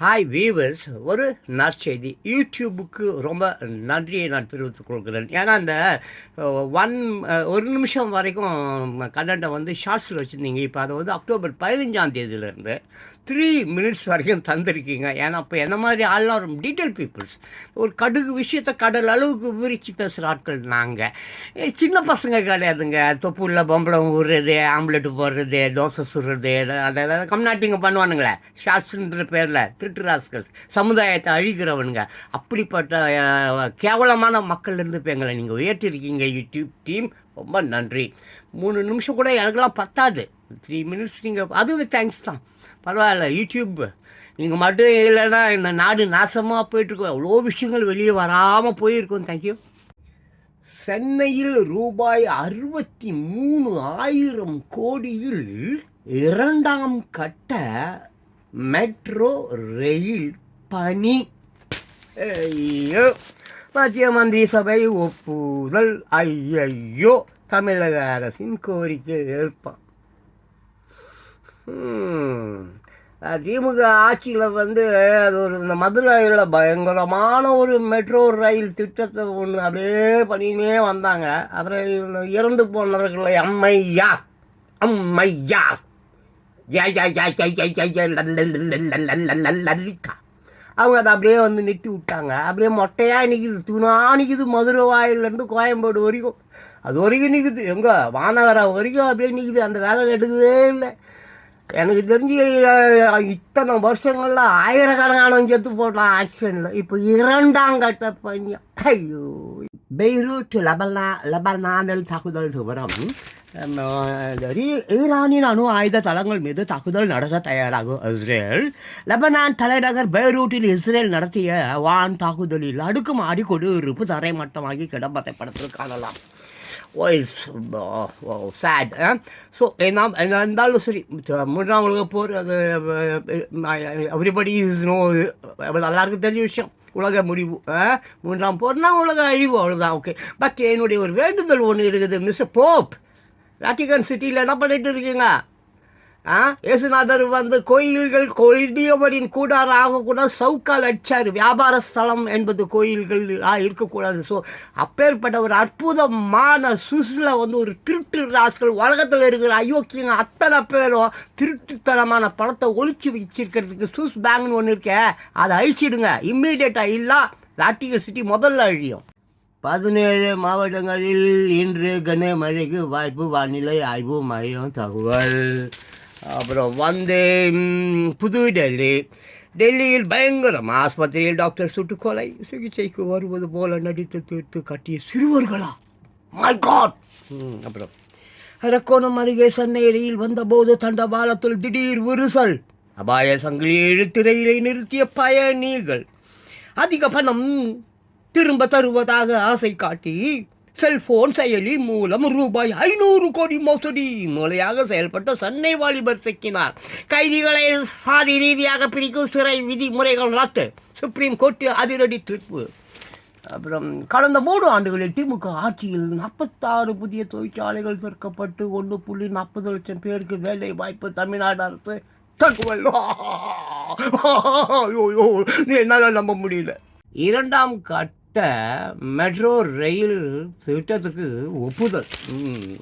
Hi viewers ஒரு நற்செய்தி. யூடியூபுக்கு ரொம்ப நன்றியை நான் தெரிவித்துக் கொள்கிறேன். ஏன்னா அந்த ஒன் ஒரு நிமிஷம் வரைக்கும் கண்டென்ட்டை வந்து ஷார்ட்ஸில் வச்சுருந்தீங்க. இப்போ அதை வந்து அக்டோபர் பதினஞ்சாம் தேதியிலேருந்து த்ரீ மினிட்ஸ் வரைக்கும் தந்திருக்கீங்க. ஏன்னா இப்போ என்ன மாதிரி ஆள்லாம் ரொம்ப டீட்டெயில் பீப்புள்ஸ் ஒரு கடுகு விஷயத்தை கடல் அளவுக்கு விரித்து பேசுகிற ஆட்கள் நாங்கள் சின்ன பசங்க கிடையாதுங்க. தொப்புள்ள பொம்பளம் ஊறுறது ஆம்லெட்டு போடுறது தோசை சுடுறது அதை கம்நாட்டிங்க பண்ணுவானுங்களே. ஷார்ட்ஸுன்ற பேரில். திருட்டுராஸ்கள் சமுதாயத்தை அழிக்கிறவனுங்க. அப்படிப்பட்ட கேவலமான மக்கள்லேருந்து இப்போ எங்களை நீங்கள் உயர்த்திருக்கீங்க யூடியூப் டீம். ரொம்ப நன்றி. மூணு நிமிஷம் கூட எனக்கெல்லாம் பத்தாது. த்ரீ மினிட்ஸ் நீங்கள் அதுவும் தேங்க்ஸ் தான். பரவாயில்ல யூடியூப். நீங்கள் மட்டும் இல்லைன்னா இந்த நாடு நாசமாக போயிட்டுருக்கோம். எவ்வளோ விஷயங்கள் வெளியே வராமல் போயிருக்கோம். தேங்க்யூ சென்னையில் ரூபாய் அறுபத்தி மூணு ஆயிரம் கோடியில் இரண்டாம் கட்ட மெட்ரோ ரயில் பணி. ஐயோ மத்திய மந்திரி சபை ஒப்புதல். ஐயையோ தமிழக அரசின் கோரிக்கை ஏற்பான் திமுக ஆட்சியில் வந்து அது ஒரு இந்த மதுரையில் பயங்கரமான ஒரு மெட்ரோ ரயில் திட்டத்தை ஒன்று அப்படியே பண்ணினே வந்தாங்க. அப்புறம் இறந்து போனவர்களை அம்மையா அம்மையா. லல்லிக்கா அவங்க அதை அப்படியே வந்து நெட்டி விட்டாங்க. அப்படியே மொட்டையாக நிற்கிது துணா நிற்கிது மதுரை வாயிலேருந்து கோயம்பேடு வரைக்கும். அது வரைக்கும் நிற்குது எங்கே? வானகரம் வரைக்கும் அப்படியே நிற்குது அந்த வேலை எடுக்கவே இல்லை. எனக்கு தெரிஞ்சு இத்தனை வருஷங்களில் ஆயிரக்கணக்கானவன் செத்து போட்டான் ஆக்சிடென்ட்ல. இப்போ இரண்டாம் கட்ட பையன். ஐயோ. பெய்ரூட் லெபனா லெபனானில் தாக்குதல் விவரம் நம்ம, இந்த ஈ- ஈரானின் அணு ஆயுத தளங்கள் மீது தாக்குதல் நடத்த தயாராகும் இஸ்ரேல் லெபனான் தலைநகர் பெய்ரூட்டில் இஸ்ரேல் நடத்திய வான் தாக்குதலில் அடுக்குமாடி கொடுயிருப்பு தரைமட்டமாகி கிடப்பதை படத்தில் காணலாம் சேட் ஸோ நாம் என்ன இருந்தாலும் சரி மூன்றாம் உலக போர் அது எவ்ரிபடி இஸ் நோ எல்லாருக்கும் தெரிஞ்ச விஷயம் உலக முடிவு மூன்றாம் போர்னா உலக அழிவு அவ்வளோதான் ஓகே பட் என்னுடைய ஒரு வேண்டுதல் ஒன்று இருக்குது மிஸ் போப் வேட்டிகன் சிட்டியில் என்ன பண்ணிட்டு இருக்கீங்க ஆ? இயேசுநாதர் வந்து கோயில்கள் கொடியவரின் கூடாரம் கூட சவுக்கால் அடிச்சார். வியாபார ஸ்தலம் என்பது கோயில்கள் ஆ, இருக்கக்கூடாது. ஸோ அப்பேற்பட்ட ஒரு அற்புதமான சுசில் வந்து ஒரு திருட்டு ராஸ்கள் உலகத்தில் இருக்கிற அயோக்கியங்க அத்தனை பேரும் திருட்டுத்தனமான பணத்தை ஒழிச்சு வச்சிருக்கிறதுக்கு சுஸ் பேங்க்னு ஒன்று இருக்கே அதை அழிச்சிடுங்க. இம்மீடியட்டாக இல்லை வேட்டிகன் சிட்டி முதல்ல அழியும். பதினேழு மாவட்டங்களில் இன்று கனமழைக்கு வாய்ப்பு வானிலை ஆய்வு மையம் தகவல். அப்புறம் வந்து புதுடெல்லி புது டெல்லி. டெல்லியில் பயங்கரம் ஆஸ்பத்திரியில் டாக்டர் சுட்டுக்கொலை சிகிச்சைக்கு வருவது போல நடித்து தீர்த்து கட்டிய சிறுவர்களா? மை காட் அப்புறம். அரக்கோணம் அருகே சென்னை ரயில் வந்தபோது தண்டவாளத்தில் திடீர் விரிசல் அபாய சங்கிலியை எழுத்திரையிலே நிறுத்திய பயணிகள். அதிக பணம் திரும்ப தருவதாக ஆசை காட்டி செல்போன் செயலி மூலம் ரூபாய் ஐநூறு கோடி மோசடி. மூலையாக செயல்பட்ட சென்னை வாலிபர் சிக்கினார். கைதிகளை சாதி ரீதியாக பிரிக்கும் சிறை விதிமுறைகள் ரத்து. சுப்ரீம் கோர்ட்டு அதிரடி தீர்ப்பு. அப்புறம் கடந்த மூணு ஆண்டுகளில் திமுக ஆட்சியில் நாற்பத்தாறு புதிய தொழிற்சாலைகள் திறக்கப்பட்டு ஒன்று புள்ளி நாற்பது லட்சம் பேருக்கு வேலை வாய்ப்பு தமிழ்நாடு அரசு தகவல். ஐயோ என்னால் நம்ப முடியல. இரண்டாம் காட் மெட்ரோ ரயில் திட்டத்துக்கு ஒப்புதல். ம்.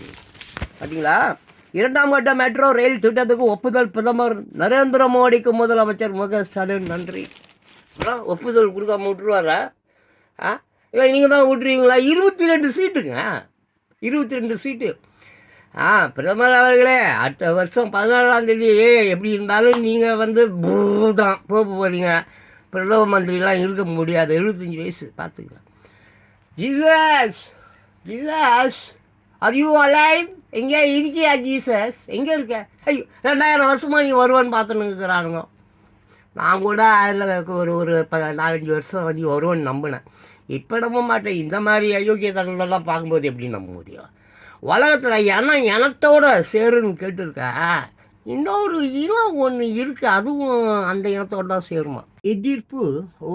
பார்த்தீங்களா இரண்டாம் கட்ட மெட்ரோ ரயில் திட்டத்துக்கு ஒப்புதல் பிரதமர் நரேந்திர மோடிக்கு முதலமைச்சர் மு க ஸ்டாலின் நன்றி. ஒப்புதல் கொடுக்காம விட்டுருவாரா? ஆ இல்லை நீங்கள் தான் விட்டுருவீங்களா? இருபத்தி ரெண்டு சீட்டுங்க. இருபத்தி ரெண்டு சீட்டு. ஆ பிரதமர் அவர்களே அடுத்த வருஷம் பதினாலாம் தேதி எப்படி இருந்தாலும் நீங்கள் வந்து பூ தான் போக போகிறீங்க பிரதம மந்திரிலாம் இருக்க முடியாது. எழுபத்தஞ்சி வயசு பார்த்துக்கலாம் ஜீசஸ் ஜீசஸ் அது யூ அலைவ் எங்கே இருக்கியா ஜீசஸ்? எங்கே இருக்க? ஐயோ ரெண்டாயிரம் வருஷமாக நீ வருவான்னு பார்த்துன்னுக்கிறானுங்க நான் கூட அதில் ஒரு ஒரு ப நாலஞ்சு வருஷம் நீ வருவேன்னு நம்பினேன். இப்போ நம்ப மாட்டேன். இந்த மாதிரி அயோக்கிய தகவலெல்லாம் பார்க்கும்போது எப்படி நம்ப முடியும்? உலகத்தில் இனம் இனத்தோட சேருன்னு கேட்டிருக்கேன் இன்னொரு இனம் ஒன்று இருக்குது அதுவும் அந்த இனத்தோட தான் சேருமா. எதிர்ப்பு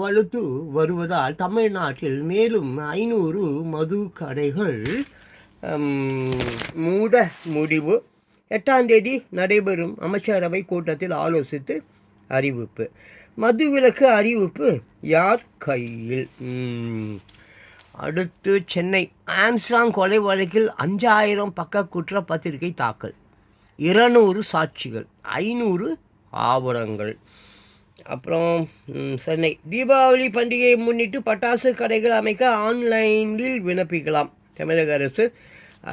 வலுத்து வருவதால் தமிழ்நாட்டில் மேலும் ஐநூறு மது கடைகள் மூட முடிவு. எட்டாம் தேதி நடைபெறும் அமைச்சரவை கூட்டத்தில் ஆலோசித்து அறிவிப்பு. மதுவிலக்கு அறிவிப்பு யார் கையில்? அடுத்து சென்னை. ஆம்ஸ்டாங் கொலை வழக்கில் அஞ்சாயிரம் பக்க குற்றப்பத்திரிகை தாக்கல். இருநூறு சாட்சிகள் ஐநூறு ஆவணங்கள். அப்புறம் சென்னை. தீபாவளி பண்டிகையை முன்னிட்டு பட்டாசு கடைகள் அமைக்க ஆன்லைனில் விண்ணப்பிக்கலாம். தமிழக அரசு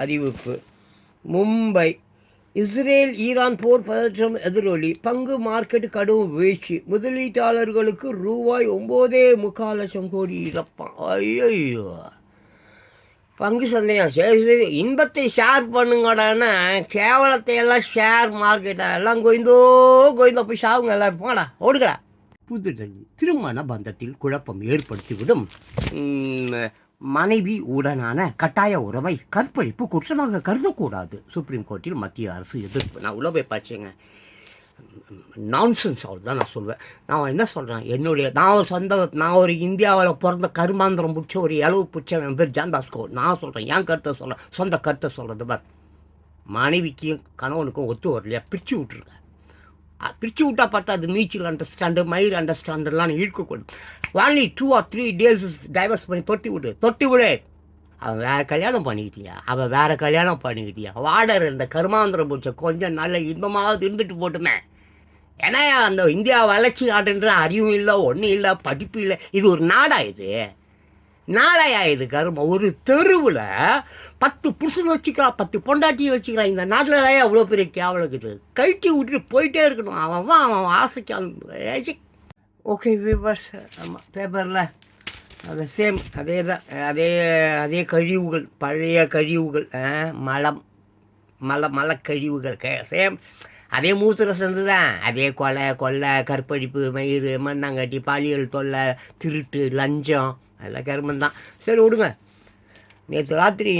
அறிவிப்பு. மும்பை. இஸ்ரேல் ஈரான் போர் பதற்றம் எதிரொலி. பங்கு மார்க்கெட் கடும் வீழ்ச்சி. முதலீட்டாளர்களுக்கு ரூபாய் ஒம்போதே முக்கால் லட்சம் கோடி இழப்பான் ஐயோ பங்கு சந்தையா? சரி சரி. இன்பத்தை ஷேர் பண்ணுங்கடான்னா கேவலத்தை எல்லாம் ஷேர் மார்க்கெட்டா எல்லாம் கொய்ந்தோ கொய்ந்தோ. போய் சாவுங்க எல்லாரும். போடா ஓடுங்கடா. புதுடெல்லி திருமண பந்தத்தில் குழப்பம் ஏற்படுத்திவிடும். மனைவி உடனான கட்டாய உறவை கற்பழிப்பு குற்றமாக கருதக்கூடாது. சுப்ரீம் கோர்ட்டில் மத்திய அரசு எதிர்ப்பு. நான் உள்ள போய் படிச்சேங்க நான்சென்ஸ் தான் நான் சொல்வேன். நான் என்ன சொல்கிறேன் என்னுடைய நான் ஒரு சொந்த நான் ஒரு இந்தியாவில் பிறந்த கருமாந்திரம் பிடிச்ச ஒரு இளவு பிடிச்ச என் பேர் ஜான்தாஸ்கோ. நான் சொல்கிறேன் என் கருத்தை சொல்கிறேன் சொந்த கருத்தை சொல்கிறது பார். மனைவிக்கும் கணவனுக்கும் ஒத்து வரலையா? பிரித்து விட்ருங்க பிரித்து விட்டால் பார்த்தா அது மியூச்சுவல் அண்டர்ஸ்டாண்டு மயிர் அண்டர்ஸ்டாண்டெல்லாம் இழுக்கக்கூடும் only two or three days divorce பண்ணி தொட்டி விடு. தொட்டி விடு. அவன் வேற கல்யாணம் பண்ணிக்கிட்டியா? அவன் வேற கல்யாணம் பண்ணிக்கிட்டியா? வாடர் இந்த கருமாந்திரம் பிடிச்ச கொஞ்சம் நல்ல இன்பமாவது இருந்துட்டு போட்டுமே. ஏன்னா அந்த இந்தியா வளர்ச்சி நாடுன்ற அறிவும் இல்லை ஒன்றும் இல்லை படிப்பு இல்லை. இது ஒரு நாடா இது? நாளையா இது கரும? ஒரு தெருவில் பத்து புருஷன் வச்சுக்கிறான் பத்து பொண்டாட்டியை வச்சுக்கிறான் இந்த நாட்டில் தான் அவ்வளோ பெரிய கேவலம் இருக்குது. கழட்டி விட்டுட்டு போயிட்டே இருக்கணும். அவன் அவன் அவன் ஆசைக்கு ஓகே விவர்ஸ் ஆமாம் பேப்பரில் அது சேம் அதே தான் அதே அதே கழிவுகள் பழைய கழிவுகள் மலம் மல மலக்கழிவுகள் கே சேம் அதே மூத்திர சந்து தான் அதே கொலை கொள்ளை கற்பழிப்பு மயிறு மண்ணாங்கட்டி பாலியல் தொல்லை திருட்டு லஞ்சம் எல்லாம் கருமந்தான் சரி விடுங்க. நேற்று ராத்திரி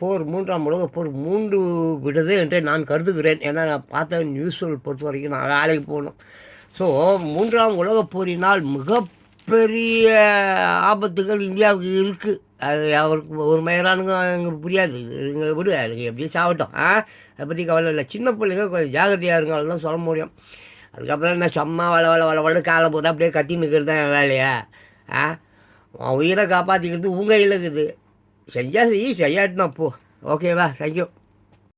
போர் மூன்றாம் உலக போர் மூன்று விடுது என்று நான் கருதுகிறேன். ஏன்னா நான் பார்த்த நியூஸ் பொறுத்த வரைக்கும் நான் வேலைக்கு போகணும். ஸோ மூன்றாம் உலகப் போரினால் பெரிய ஆபத்துகள் இந்தியாவுக்கு இருக்குது அது அவருக்கு ஒரு மயிரானுங்க எங்களுக்கு புரியாது. இங்கே விடு அதுக்கு எப்படியும் சாப்பிட்டோம் ஆ? அதை பற்றி கவலை இல்லை. சின்ன பிள்ளைங்க கொஞ்சம் ஜாகிரதையாக இருங்க சொல்ல முடியும். அதுக்கப்புறம் என்ன சும்மா வள வள வள வள காலை போது அப்படியே கத்தி நிற்கிறது தான் என் வேலையா? ஆ? உன் உயிரை காப்பாற்றிக்கிறது உங்கள் இருக்குது. செஞ்சால் செய் செய்யாட்டினா போ. ஓகேவா? தேங்க்யூ